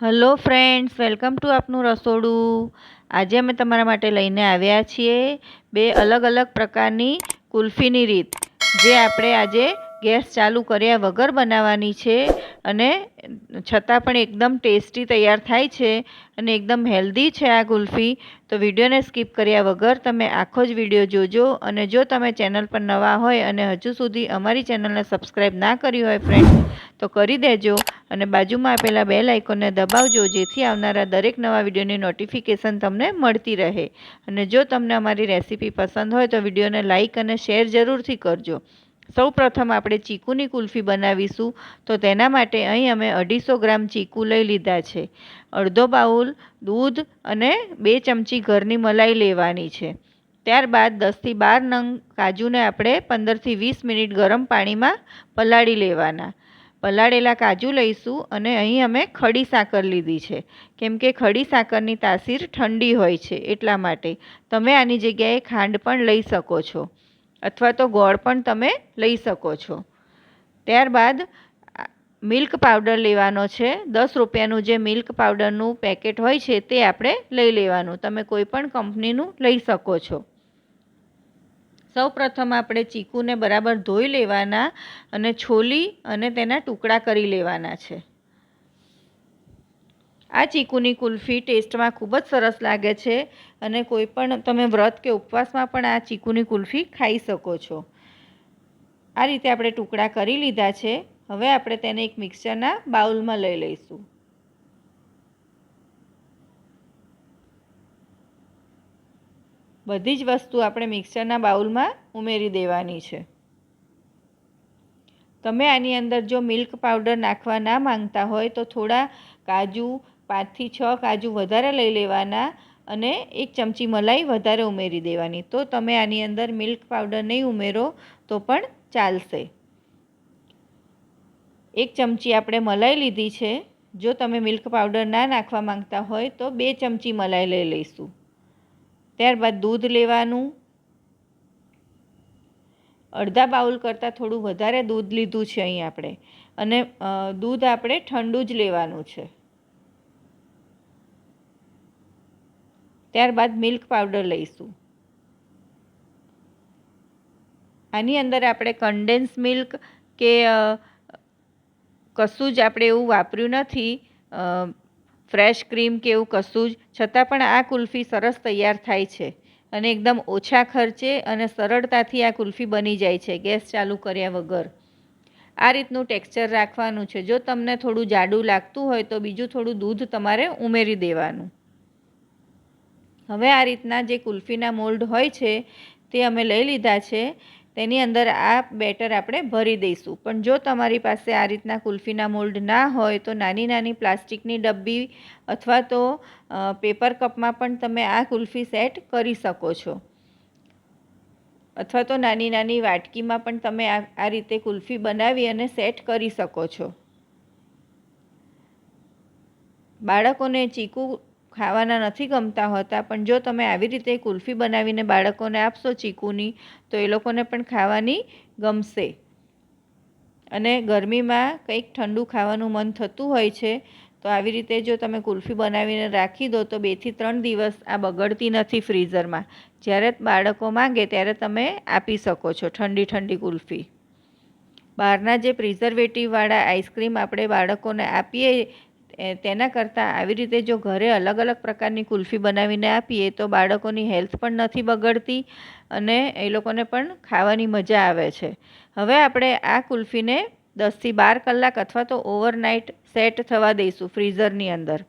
Hello friends welcome to આપનું રસોડું. આજે અમે તમારા માટે લઈને આવ્યા છીએ બે અલગ અલગ પ્રકારની કુલ્ફીની રીત, જે આપણે આજે ગેસ ચાલુ કર્યા વગર બનાવવાની છે અને છતાં પણ એકદમ ટેસ્ટી તૈયાર થાય છે અને એકદમ હેલ્ધી છે આ કુલ્ફી. તો વિડીયોને સ્કીપ કર્યા વગર તમે આખો જ વીડિયો જોજો અને જો તમે ચેનલ પર નવા હોય અને હજુ સુધી અમારી ચેનલને સબસ્ક્રાઈબ ના કરી હોય ફ્રેન્ડ તો કરી દેજો અને બાજુમાં આપેલા બે લાઇકોને દબાવજો જેથી આવનારા દરેક નવા વિડીયોની નોટિફિકેશન તમને મળતી રહે. અને જો તમને અમારી રેસીપી પસંદ હોય તો વિડીયોને લાઇક અને શેર જરૂરથી કરજો. સૌ પ્રથમ આપણે ચીકુની કુલ્ફી બનાવીશું. તો તેના માટે અહીં અમે અઢીસો ગ્રામ ચીકુ લઈ લીધા છે. અડધો બાઉલ દૂધ અને બે ચમચી ઘરની મલાઈ લેવાની છે. ત્યારબાદ દસથી બાર નંગ કાજુને આપણે પંદરથી વીસ મિનિટ ગરમ પાણીમાં પલાળી લેવાના. પલાળેલા કાજુ લઈશું અને અહીં અમે ખડી સાકર લીધી છે. કેમ કે ખડી સાકરની તાસીર ઠંડી હોય છે એટલા માટે. તમે આની જગ્યાએ ખાંડ પણ લઈ શકો છો. અથવા તો ગોળ પણ તમે લઈ શકો છો. ત્યારબાદ, મિલ્ક પાવડર લેવાનો છે. દસ રૂપિયાનું જે મિલ્ક પાવડરનું પેકેટ હોય છે તે આપણે લઈ લેવાનું. તમે કોઈ પણ કંપનીનું લઈ શકો છો. સૌ પ્રથમ આપણે ચીકુને બરાબર ધોઈ લેવાના અને છોલી અને તેના ટુકડા કરી લેવાના છે. આ ચીકુની કુલ્ફી ટેસ્ટમાં ખૂબ જ સરસ લાગે છે અને કોઈ પણ તમે વ્રત કે ઉપવાસમાં પણ આ ચીકુની કુલ્ફી ખાઈ શકો છો. આ રીતે આપણે ટુકડા કરી લીધા છે. હવે આપણે તેને એક મિક્સરના બાઉલમાં લઈ લઈશું. બધી જ વસ્તુ આપણે મિક્સરના બાઉલમાં ઉમેરી દેવાની છે. તમે આની અંદર જો મિલ્ક પાવડર નાખવા ના માંગતા હોય તો થોડા કાજુ પાંચથી છ કાજુ વધારે લઈ લેવાના અને એક ચમચી મલાઈ વધારે ઉમેરી દેવાની. તો તમે આની અંદર મિલ્ક પાવડર નહીં ઉમેરો તો પણ ચાલશે. એક ચમચી આપણે મલાઈ લીધી છે. જો તમે મિલ્ક પાવડર ના નાખવા માંગતા હોય તો બે ચમચી મલાઈ લઈ લઈશું. ત્યારબાદ દૂધ લેવાનું. અડધા બાઉલ કરતાં થોડું વધારે દૂધ લીધું છે અહીં આપણે. અને દૂધ આપણે ઠંડુ જ લેવાનું છે. ત્યારબાદ મિલ્ક પાવડર લઈશું. આની અંદર આપણે કન્ડેન્સ મિલ્ક કે કશું જ આપણે એવું વાપર્યું નથી ફ્રેશ ક્રીમ કે એવું કશું જ, છતાં પણ આ કુલ્ફી સરસ તૈયાર થાય છે અને એકદમ ઓછા ખર્ચે અને સરળતાથી આ કુલ્ફી બની જાય છે, ગેસ ચાલુ કર્યા વગર. આ રીતનું ટેક્સચર રાખવાનું છે. જો તમને થોડું જાડું લાગતું હોય તો બીજું થોડું દૂધ તમારે ઉમેરી દેવાનું. હવે આ રીતના જે કુલ્ફીના મોલ્ડ હોય છે, તે અમે લઈ લીધા છે. તેની અંદર આ બેટર આપણે ભરી દઈશું. પણ જો તમારી પાસે આ રીતના કુલ્ફીના મોલ્ડ ના હોય, તો નાની નાની પ્લાસ્ટિકની ડબ્બી અથવા તો પેપર કપમાં પણ તમે આ કુલ્ફી સેટ કરી શકો છો. અથવા તો નાની નાની વાટકીમાં પણ તમે આ આ રીતે કુલ્ફી બનાવી અને સેટ કરી શકો છો. બાળકોને ચીકુ ખાવાના નથી ગમતા હોતા, પણ જો તમે આવી રીતે કુલ્ફી બનાવીને બાળકોને આપશો ચીકુની, તો એ લોકોને પણ ખાવાની ગમશે. અને ગરમીમાં કંઈક ઠંડુ ખાવાનું મન થતું હોય છે, તો આવી રીતે જો તમે કુલ્ફી બનાવીને રાખી દો, તો બેથી ત્રણ દિવસ આ બગડતી નથી ફ્રીઝરમાં. જ્યારે બાળકો માંગે ત્યારે તમે આપી શકો છો ઠંડી ઠંડી કુલ્ફી. બહારના જે પ્રિઝર્વેટિવવાળા આઈસ્ક્રીમ આપણે બાળકોને આપીએ તેના કરતાં આવી રીતે જો ઘરે અલગ અલગ પ્રકારની કુલ્ફી બનાવીને આપીએ, તો બાળકોની હેલ્થ પણ નથી બગડતી અને એ લોકોને પણ ખાવાની મજા આવે છે. હવે આપણે આ કુલ્ફીને દસથી બાર કલાક અથવા તો ઓવરનાઇટ સેટ થવા દઈશું ફ્રીઝરની અંદર.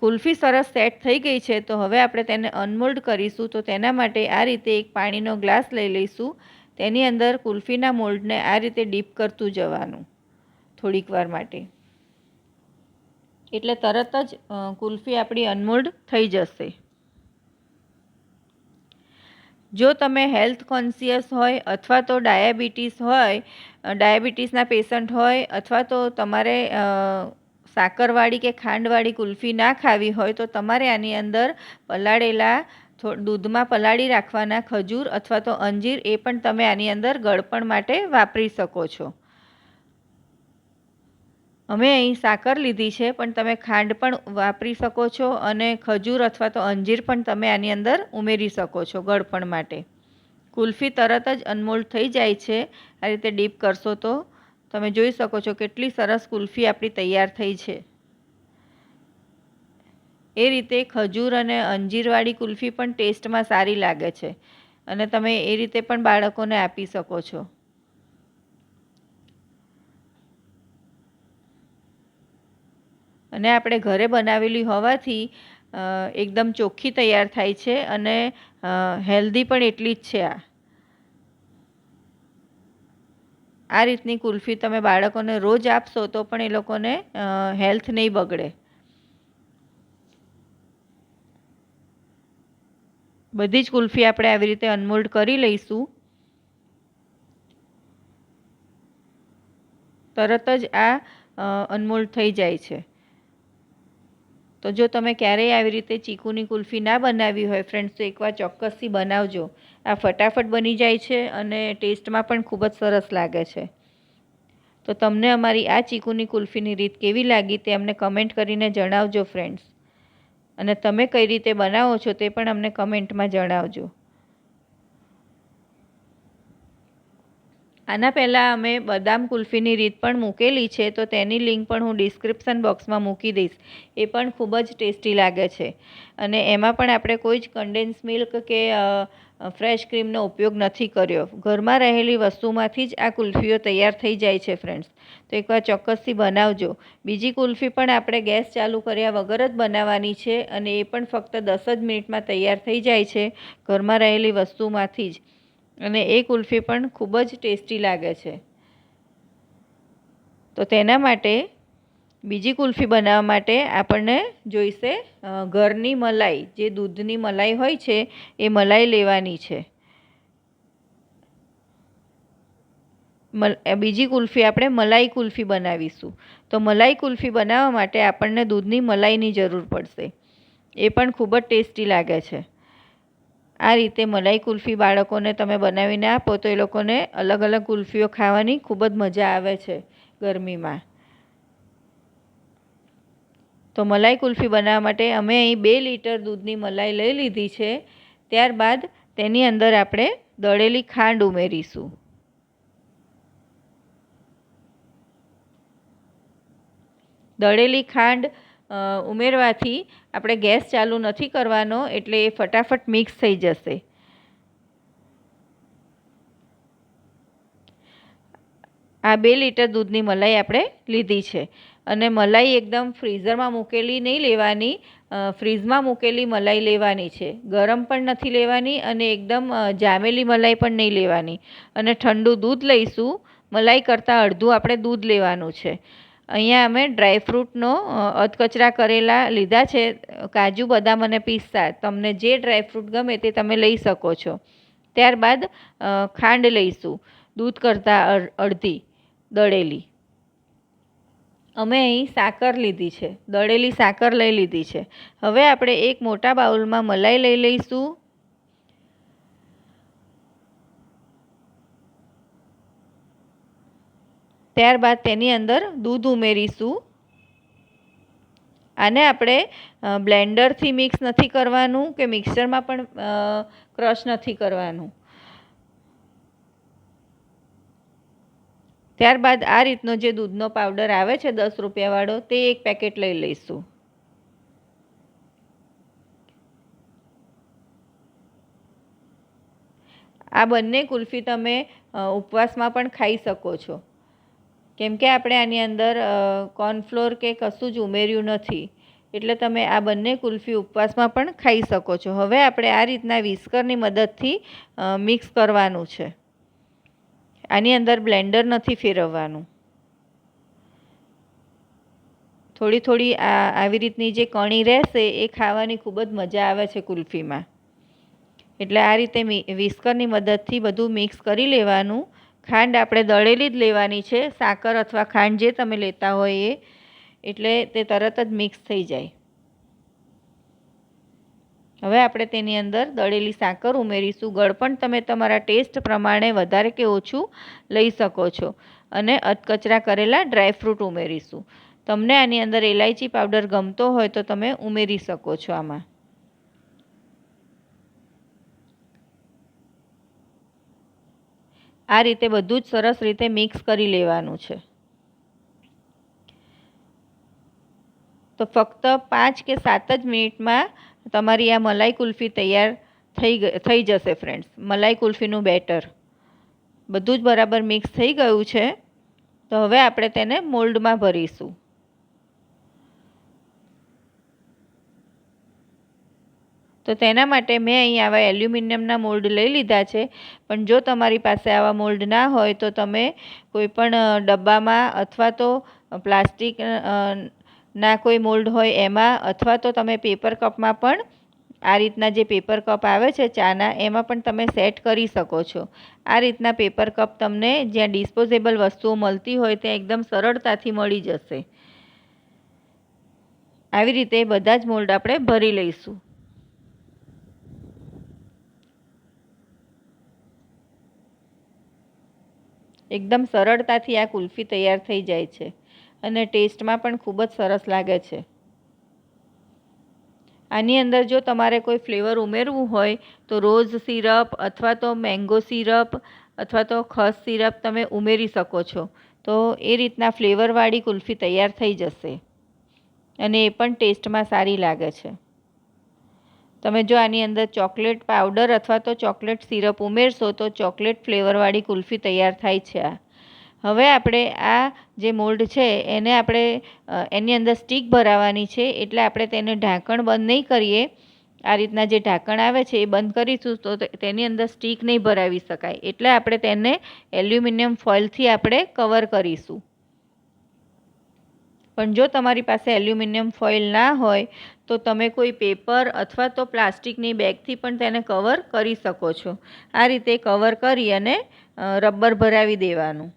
કુલ્ફી સરસ સેટ થઈ ગઈ છે, તો હવે આપણે તેને અનમોલ્ડ કરીશું, તો તેના માટે આ રીતે એક પાણીનો ગ્લાસ લઈ લઈશું. તેની અંદર કુલ્ફીના મોલ્ડને આ રીતે ડીપ કરતું જવાનું થોડીક વાર માટે. એટલે તરત જ કુલ્ફી આપણી અનમોલ્ડ થઈ જશે. જો તમે હેલ્થ કોન્સિયસ હોય અથવા તો ડાયાબિટીસ હોય ડાયાબિટીસના પેશન્ટ હોય અથવા તો તમારે સાકરવાળી કે ખાંડવાળી કુલ્ફી ના ખાવી હોય, તો તમારે આની અંદર પલાળેલા દૂધમાં પલાળી રાખવાના ખજૂર અથવા તો અંજીર એ પણ તમે આની અંદર ગળપણ માટે વાપરી શકો છો. અમે અહીં સાકર લીધી છે, પણ તમે ખાંડ પણ વાપરી શકો છો અને ખજૂર અથવા તો અંજીર પણ તમે આની અંદર ઉમેરી શકો છો ગળપણ માટે. કુલ્ફી તરત જ અનમોલ્ડ થઈ જાય છે, આ રીતે ડીપ કરશો તો. તમે જોઈ શકો છો કેટલી સરસ કુલ્ફી આપણી તૈયાર થઈ છે. એ રીતે ખજૂર અને અંજીરવાળી કુલ્ફી પણ ટેસ્ટમાં સારી લાગે છે અને તમે એ રીતે પણ બાળકોને આપી શકો છો. અને આપણે ઘરે બનાવેલી હોવાથી એકદમ ચોખ્ખી તૈયાર થાય છે અને હેલ્ધી પણ એટલી જ છે આ. આ રીતની કુલ્ફી તમે બાળકોને રોજ આપશો તો પણ એ લોકોને હેલ્થ નહીં બગડે. બધી જ કુલ્ફી આપણે આવી રીતે અનમોલ્ડ કરી લઈશું. તરત જ આ અનમોલ્ડ થઈ જાય છે. તો જો તમે ક્યારેય આવી રીતે ચીકુની કુલ્ફી ના બનાવી હોય ફ્રેન્ડ્સ તો એકવાર ચોક્કસથી બનાવજો. આ ફટાફટ બની જાય છે અને ટેસ્ટમાં પણ ખૂબ જ સરસ લાગે છે. તો તમને અમારી આ ચીકુની કુલ્ફીની રીત કેવી લાગી તે અમને કમેન્ટ કરીને જણાવજો ફ્રેન્ડ્સ અને તમે કઈ રીતે બનાવો છો તે પણ અમને કમેન્ટમાં જણાવજો. આના પહેલાં અમે બદામ કુલ્ફીની રીત પણ મૂકેલી છે, તો તેની લિંક પણ હું ડિસ્ક્રિપ્શન બોક્સમાં મૂકી દઈશ. એ પણ ખૂબ જ ટેસ્ટી લાગે છે. અને એમાં પણ આપણે કોઈ જ કન્ડેન્સ મિલ્ક કે ફ્રેશ ક્રીમનો ઉપયોગ નથી કર્યો. ઘરમાં રહેલી વસ્તુમાંથી જ આ કુલ્ફીઓ તૈયાર થઈ જાય છે, ફ્રેન્ડ્સ. તો એકવાર ચોક્કસથી બનાવજો. બીજી કુલ્ફી પણ આપણે ગેસ ચાલુ કર્યા વગર જ બનાવવાની છે અને એ પણ ફક્ત દસ જ મિનિટમાં તૈયાર થઈ જાય છે, ઘરમાં રહેલી વસ્તુમાંથી જ. અને એ કુલ્ફી પણ ખૂબ જ ટેસ્ટી લાગે છે. તો તેના માટે બીજી કુલ્ફી બનાવવા માટે આપણને જોઈશે ઘરની મલાઈ, જે દૂધની મલાઈ હોય છે, એ મલાઈ લેવાની છે. બીજી કુલ્ફી આપણે મલાઈ કુલ્ફી બનાવીશું. તો મલાઈ કુલ્ફી બનાવવા માટે આપણને દૂધની મલાઈની જરૂર પડશે. એ પણ ખૂબ જ ટેસ્ટી લાગે છે. આ રીતે મલાઈ કુલ્ફી બાળકોને તમે બનાવીને આપો તો એ લોકોને અલગ અલગ કુલ્ફીઓ ખાવાની ખૂબ જ મજા આવે છે ગરમીમાં. તો મલાઈ કુલ્ફી બનાવવા માટે અમે અહીં બે લીટર દૂધની મલાઈ લઈ લીધી છે. ત્યારબાદ તેની અંદર આપણે દળેલી ખાંડ ઉમેરીશું. દળેલી ખાંડ ઉમેરવાથી આપણે ગેસ ચાલુ નથી કરવાનો એટલે એ ફટાફટ મિક્સ થઈ જશે. આ બે લીટર દૂધની મલાઈ આપણે લીધી છે. અને મલાઈ એકદમ ફ્રીઝરમાં મૂકેલી નહીં લેવાની ફ્રીઝમાં મૂકેલી મલાઈ લેવાની છે. ગરમ પણ નથી લેવાની અને એકદમ જામેલી મલાઈ પણ નહીં લેવાની. અને ઠંડુ દૂધ લઈશું. મલાઈ કરતાં અડધું આપણે દૂધ લેવાનું છે. અહીંયા અમે ડ્રાયફ્રૂટનો અધકચરા કરેલા લીધા છે. કાજુ, બદામ અને પિસ્તા. તમને જે ડ્રાયફ્રૂટ ગમે તે તમે લઈ શકો છો. ત્યારબાદ ખાંડ લઈશું. દૂધ કરતાં અડધી દળેલી. અમે અહીં સાકર લીધી છે. દળેલી સાકર લઈ લીધી છે. હવે આપણે એક મોટા બાઉલમાં મલાઈ લઈ લઈશું. ત્યારબાદ તેની અંદર દૂધ ઉમેરીશું. આને આપણે બ્લેન્ડરથી મિક્સ નથી કરવાનું કે મિક્સરમાં પણ ક્રશ નથી કરવાનું. ત્યારબાદ આ રીતનો જે દૂધનો પાવડર આવે છે દસ રૂપિયાવાળો, તે એક પેકેટ લઈ લઈશું. આ બંને કુલ્ફી તમે ઉપવાસમાં પણ ખાઈ શકો છો. કેમ કે આપણે આની અંદર કોર્નફ્લોર કે કશું જ ઉમેર્યું નથી. એટલે તમે આ બંને કુલ્ફી ઉપવાસમાં પણ ખાઈ શકો છો. હવે આપણે આ રીતના વિસ્કરની મદદથી મિક્સ કરવાનું છે. આની અંદર બ્લેન્ડર નથી ફેરવવાનું. થોડી થોડી આ, આવી રીતની જે કણી રહેશે, એ ખાવાની ખૂબ જ મજા આવે છે કુલ્ફીમાં. એટલે આ રીતે વિસ્કરની મદદથી બધું મિક્સ કરી લેવાનું. ખાંડ આપણે દળેલી જ લેવાની છે. સાકર અથવા ખાંડ જે તમે લેતા હોય એ, એટલે તે તરત જ મિક્સ થઈ જાય. હવે આપણે તેની અંદર દળેલી સાકર ઉમેરીશું. ગળપણ તમે તમારા ટેસ્ટ પ્રમાણે વધારે કે ઓછું લઈ શકો છો. અને અધકચરા કરેલા ડ્રાયફ્રૂટ ઉમેરીશું. તમને આની અંદર ઇલાયચી પાવડર ગમતો હોય તો તમે ઉમેરી શકો છો આમાં. આ રીતે બધું જ સરસ રીતે મિક્સ કરી લેવાનું છે. તો ફક્ત પાંચ કે સાત જ મિનિટમાં તમારી આ મલાઈ કુલ્ફી તૈયાર થઈ થઈ જશે ફ્રેન્ડ્સ મલાઈ કુલ્ફીનું બેટર. બધું જ બરાબર મિક્સ થઈ ગયું છે. તો હવે આપણે તેને મોલ્ડમાં ભરીશું. તો તેના માટે મેં અહીં આવા એલ્યુમિનિયમના મોલ્ડ લઈ લીધા છે. પણ જો તમારી પાસે આવા મોલ્ડ ના હોય તો તમે કોઈ પણ ડબ્બામાં અથવા તો પ્લાસ્ટિક ના કોઈ મોલ્ડ હોય એમાં અથવા તો તમે પેપર કપમાં પણ આ રીતના જે પેપર કપ આવે છે ચાના એમાં પણ તમે સેટ કરી શકો છો. આ રીતના પેપર કપ તમને જ્યાં ડિસ્પોઝેબલ વસ્તુઓ મળતી હોય ત્યાં એકદમ સરળતાથી મળી જશે. આવી રીતે બધા જ મોલ્ડ આપણે ભરી લઈશું. એકદમ સરળતાથી આ કુલ્ફી તૈયાર થઈ જાય છે અને ટેસ્ટમાં પણ ખૂબ જ સરસ લાગે છે. આની અંદર જો તમારે કોઈ ફ્લેવર ઉમેરવું હોય તો રોઝ સિરપ અથવા તો મેંગો સિરપ અથવા તો ખસ સિરપ તમે ઉમેરી શકો છો. તો એ રીતના ફ્લેવરવાળી કુલ્ફી તૈયાર થઈ જશે અને એ પણ ટેસ્ટમાં સારી લાગે છે. તમે જો આની અંદર ચોકલેટ પાવડર અથવા તો ચોકલેટ સિરપ ઉમેરશો, તો ચોકલેટ ફ્લેવરવાળી કુલ્ફી તૈયાર થાય છે આ. હવે આપણે આ જે મોલ્ડ છે, એને આપણે એની અંદર સ્ટીક ભરાવાની છે, એટલે આપણે તેને ઢાંકણ બંધ નહીં કરીએ. આ રીતના જે ઢાંકણ આવે છે, એ બંધ કરીશું તો, તેની અંદર સ્ટીક નહીં ભરાવી શકાય. એટલે આપણે તેને એલ્યુમિનિયમ ફોઇલથી આપણે કવર કરીશું. પણ જો તમારી પાસે એલ્યુમિનિયમ ફોઇલ ના હોય તો તમે કોઈ પેપર અથવા તો પ્લાસ્ટિકની બેગથી પણ તેને કવર કરી શકો છો. આ રીતે કવર કરી અને રબર ભરાવી દેવાનું.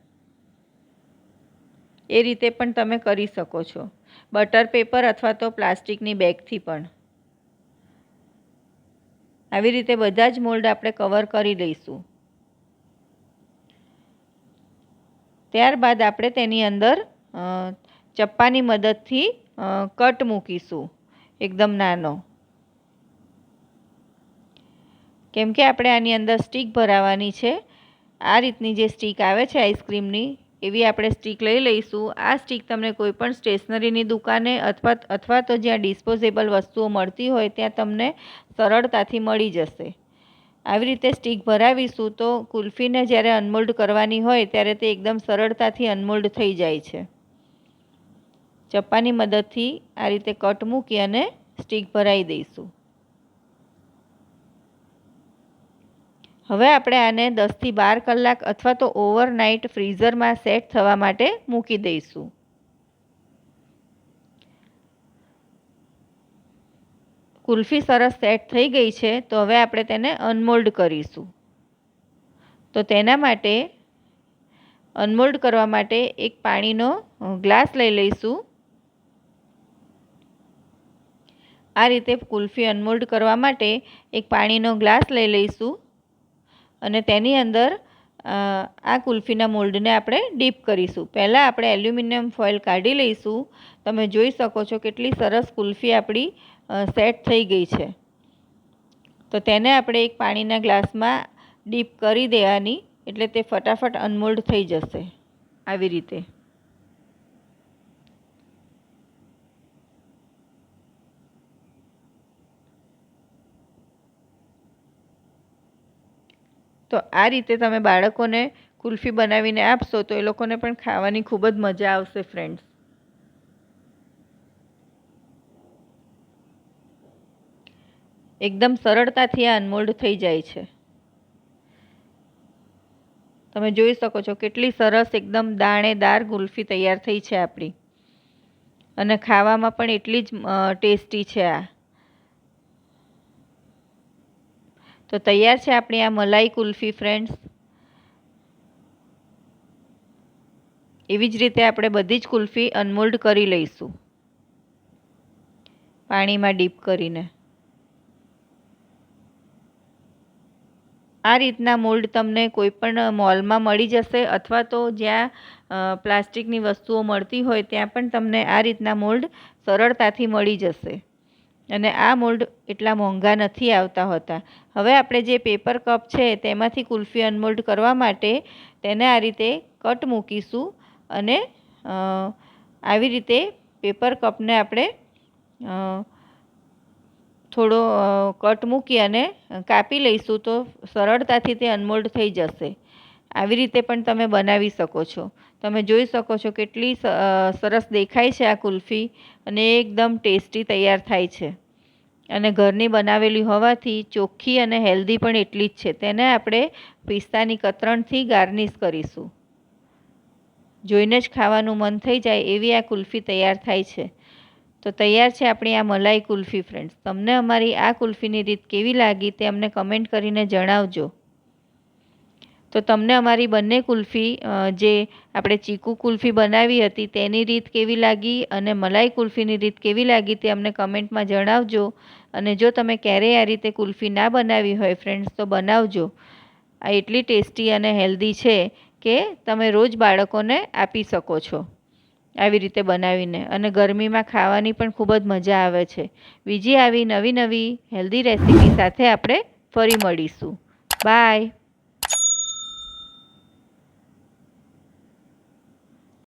એ રીતે પણ તમે કરી શકો છો. બટર પેપર અથવા તો પ્લાસ્ટિકની બેગથી પણ. આવી રીતે બધા જ મોલ્ડ આપણે કવર કરી લઈશું. ત્યારબાદ આપણે તેની અંદર ચપ્પાની મદદથી કટ મૂકીશું. એકદમ નાનો. કેમ કે આપણે આની અંદર સ્ટીક ભરાવાની છે. આ રીતની જે સ્ટીક આવે છે આઈસ્ક્રીમની, એવી આપણે સ્ટીક લઈ લઈશું. આ સ્ટીક તમને કોઈપણ સ્ટેશનરીની દુકાને અથવા અથવા તો જ્યાં ડિસ્પોઝેબલ વસ્તુઓ મળતી હોય ત્યાં તમને સરળતાથી મળી જશે. આવી રીતે સ્ટીક ભરાવીશું તો કુલ્ફીને જ્યારે અનમોલ્ડ કરવાની હોય ત્યારે તે એકદમ સરળતાથી અનમોલ્ડ થઈ જાય છે. ચપ્પાની મદદથી આ રીતે કટ મૂકી અને સ્ટીક ભરાઈ દઈશું. હવે આપણે આને દસથી બાર કલાક અથવા તો ઓવરનાઇટ ફ્રીઝરમાં સેટ થવા માટે મૂકી દઈશું. કુલ્ફી સરસ સેટ થઈ ગઈ છે, તો હવે આપણે તેને અનમોલ્ડ કરીશું. તો તેના માટે અનમોલ્ડ કરવા માટે એક પાણીનો ગ્લાસ લઈ લઈશું. આ રીતે કુલ્ફી અનમોલ્ડ કરવા માટે એક પાણીનો ગ્લાસ લઈ લઈશું અને તેની અંદર આ કુલ્ફીના મોલ્ડને આપણે ડીપ કરીશું. પહેલાં આપણે એલ્યુમિનિયમ ફોઇલ કાઢી લઈશું. તમે જોઈ શકો છો કેટલી સરસ કુલ્ફી આપણી સેટ થઈ ગઈ છે. તો તેને આપણે એક પાણીના ગ્લાસમાં ડીપ કરી દેવાની, એટલે તે ફટાફટ અનમોલ્ડ થઈ જશે. આવી રીતે. તો આ રીતે તમે બાળકોને કુલ્ફી બનાવીને આપશો તો એ લોકોને પણ ખાવાની ખૂબ જ મજા આવશે ફ્રેન્ડ્સ એકદમ સરળતાથી આ અનમોલ્ડ થઈ જાય છે. તમે જોઈ શકો છો કેટલી સરસ એકદમ દાણેદાર ગુલ્ફી તૈયાર થઈ છે આપણી. અને ખાવામાં પણ એટલી જ ટેસ્ટી છે આ. તો તૈયાર છે આપણી આ મલાઈ કુલ્ફી ફ્રેન્ડ્સ એવી જ રીતે આપણે બધી જ કુલ્ફી અનમોલ્ડ કરી લઈશું. પાણીમાં ડીપ કરીને. આ રીતના મોલ્ડ તમને કોઈ પણ મોલમાં મળી જશે અથવા તો જ્યાં પ્લાસ્ટિકની વસ્તુઓ મળતી હોય ત્યાં પણ તમને આ રીતના મોલ્ડ સરળતાથી મળી જશે. અને આ મોલ્ડ એટલા મોંઘા નથી આવતા હોતા. હવે આપણે જે પેપર કપ છે તેમાંથી કુલ્ફી અનમોલ્ડ કરવા માટે તેને આ રીતે કટ મૂકીશું અને આવી રીતે પેપર કપને આપણે થોડો કટ મૂકી અને કાપી લઈશું તો સરળતાથી તે અનમોલ્ડ થઈ જશે. આવી રીતે પણ તમે બનાવી શકો છો. તમે જોઈ શકો છો કેટલી સરસ દેખાય છે આ કુલ્ફી અને એકદમ ટેસ્ટી તૈયાર થાય છે. અને ઘરની બનાવેલી હોવાથી ચોખ્ખી અને હેલ્ધી પણ એટલી જ છે. તેને આપણે પિસ્તાની કતરણથી ગાર્નિશ કરીશું. જોઈને જ ખાવાનું મન થઈ જાય એવી આ કુલ્ફી તૈયાર થાય છે. તો તૈયાર છે આપણી આ મલાઈ કુલ્ફી ફ્રેન્ડ્સ. તમને અમારી આ કુલ્ફીની રીત કેવી લાગી તે અમને કમેન્ટ કરીને જણાવજો. તો તમને અમારી બંને કુલ્ફી જે આપણે ચીકુ કુલ્ફી બનાવી હતી તેની રીત કેવી લાગી અને મલાઈ કુલ્ફીની રીત કેવી લાગી તે અમને કમેન્ટમાં જણાવજો. અને જો તમે ક્યારેય આ રીતે કુલ્ફી ના બનાવી હોય ફ્રેન્ડ્સ, તો બનાવજો. આ એટલી ટેસ્ટી અને હેલ્ધી છે કે તમે રોજ બાળકોને આપી શકો છો આવી રીતે બનાવીને. અને ગરમીમાં ખાવાની પણ ખૂબ જ મજા આવે છે. બીજી આવી નવી નવી હેલ્ધી રેસીપી સાથે આપણે ફરી મળીશું. બાય.